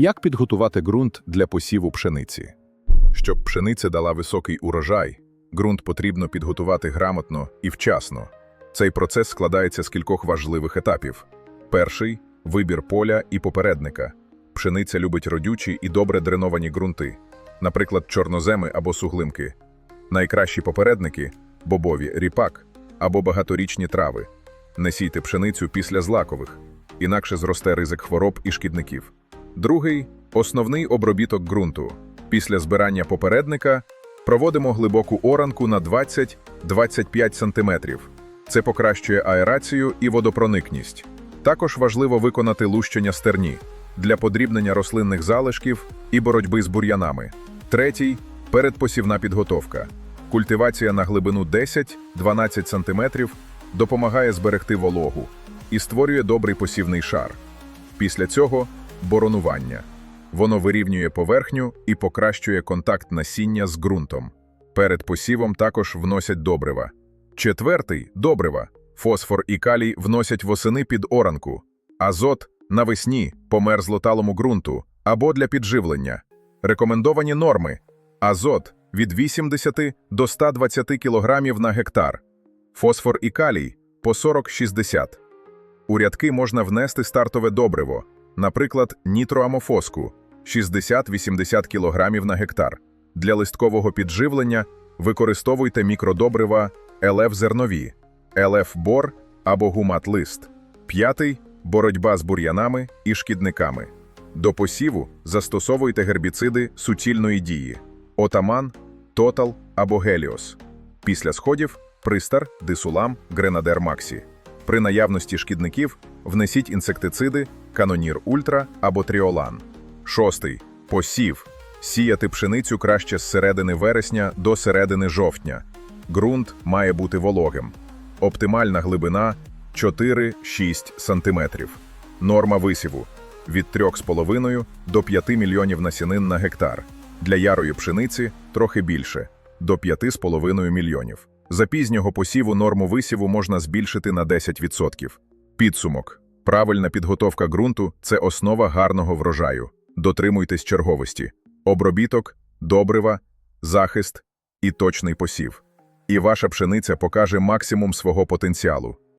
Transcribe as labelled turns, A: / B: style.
A: Як підготувати ґрунт для посіву пшениці? Щоб пшениця дала високий урожай, ґрунт потрібно підготувати грамотно і вчасно. Цей процес складається з кількох важливих етапів. Перший вибір поля і попередника. Пшениця любить родючі і добре дреновані ґрунти, наприклад, чорноземи або суглинки. Найкращі попередники бобові ріпак або багаторічні трави. Не сійте пшеницю після злакових, інакше зросте ризик хвороб і шкідників. Другий основний обробіток ґрунту. Після збирання попередника проводимо глибоку оранку на 20-25 см. Це покращує аерацію і водопроникність. Також важливо виконати лущення стерні для подрібнення рослинних залишків і боротьби з бур'янами. Третій передпосівна підготовка. Культивація на глибину 10-12 см допомагає зберегти вологу і створює добрий посівний шар. Після цього боронування. Воно вирівнює поверхню і покращує контакт насіння з ґрунтом. Перед посівом також вносять добрива. Четвертий добрива. Фосфор і калій вносять восени під оранку, азот навесні по мерзлоталому ґрунту або для підживлення. Рекомендовані норми: азот від 80 до 120 кг на гектар, фосфор і калій по 40-60. У рядки можна внести стартове добриво, наприклад, нітроамофоску 60-80 кг на гектар. Для листкового підживлення використовуйте мікродобрива ЛФ-зернові, ЛФ-бор або гумат-лист. П'ятий боротьба з бур'янами і шкідниками. До посіву застосовуйте гербіциди суцільної дії отаман, тотал або геліос. Після сходів пристар, дисулам, гренадер Максі. При наявності шкідників внесіть інсектициди канонір ультра або тріолан. Шостий посів. Сіяти пшеницю краще з середини вересня до середини жовтня. Ґрунт має бути вологим. Оптимальна глибина 4-6 см. Норма висіву від 3,5 до 5 мільйонів насінин на гектар. Для ярої пшениці трохи більше до 5,5 мільйонів. За пізнього посіву норму висіву можна збільшити на 10%. Підсумок. Правильна підготовка ґрунту це основа гарного врожаю. Дотримуйтесь черговості, обробіток, добрива, захист і точний посів. І ваша пшениця покаже максимум свого потенціалу.